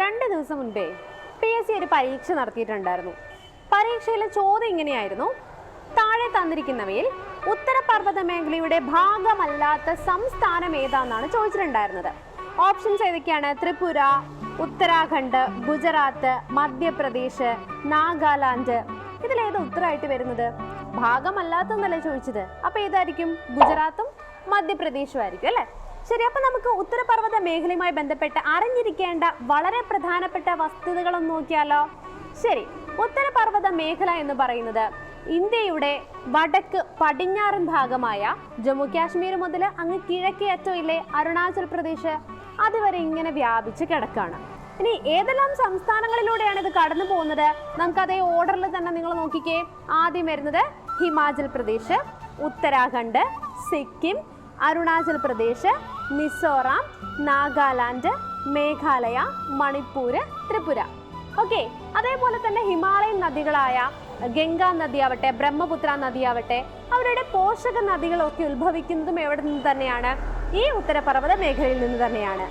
രണ്ട് ദിവസം മുൻപേ പി എസ് സി ഒരു പരീക്ഷ നടത്തിയിട്ടുണ്ടായിരുന്നു. പരീക്ഷയിലെ ചോദ്യം ഇങ്ങനെയായിരുന്നു. താഴെ തന്നിരിക്കുന്നവയിൽ ഉത്തരപർവത മേഖലയുടെ ഭാഗമല്ലാത്ത സംസ്ഥാനം ഏതാണെന്നാണ് ചോദിച്ചിട്ടുണ്ടായിരുന്നത്. ഓപ്ഷൻസ് ഏതൊക്കെയാണ്? ത്രിപുര ഉത്തരാഖണ്ഡ് ഗുജറാത്ത് മധ്യപ്രദേശ് നാഗാലാൻഡ്. ഇതിലേത് ഉത്തരമായിട്ട് വരുന്നത്? ഭാഗമല്ലാത്തതെന്നല്ലേ ചോദിച്ചത്. അപ്പോൾ ഏതായിരിക്കും? ഗുജറാത്തും മധ്യപ്രദേശും ആയിരിക്കും അല്ലേ? ശരി അപ്പൊ നമുക്ക് ഉത്തരപർവത മേഖലയുമായി ബന്ധപ്പെട്ട് അറിഞ്ഞിരിക്കേണ്ട വളരെ പ്രധാനപ്പെട്ട വസ്തുതകളൊന്ന് നോക്കിയാലോ? ശരി ഉത്തരപർവത മേഖല എന്ന് പറയുന്നത് ഇന്ത്യയുടെ വടക്ക് പടിഞ്ഞാറൻ ഭാഗമായ ജമ്മു കാശ്മീർ മുതൽ അങ്ങ് കിഴക്കേ അറ്റമില്ലേ അരുണാചൽ പ്രദേശ്? അതുവരെ ഇങ്ങനെ വ്യാപിച്ച് കിടക്കാണ്. ഇനി ഏതെല്ലാം സംസ്ഥാനങ്ങളിലൂടെയാണ് ഇത് കടന്നു പോകുന്നത്? നമുക്ക് അതേ ഓർഡറിൽ തന്നെ നിങ്ങൾ നോക്കിക്കേ. ആദ്യം വരുന്നത് ഹിമാചൽ പ്രദേശ് ഉത്തരാഖണ്ഡ് സിക്കിം അരുണാചൽ പ്രദേശ് മിസോറാം നാഗാലാൻഡ് മേഘാലയ മണിപ്പൂർ ത്രിപുര. ഓക്കെ അതേപോലെ തന്നെ ഹിമാലയൻ നദികളായ ഗംഗാ നദിയാവട്ടെ ബ്രഹ്മപുത്ര നദിയാവട്ടെ അവരുടെ പോഷക നദികളൊക്കെ ഉത്ഭവിക്കുന്നതും എവിടെ നിന്ന് തന്നെയാണ്? ഈ ഉത്തരപർവത മേഖലയിൽ നിന്ന് തന്നെയാണ്.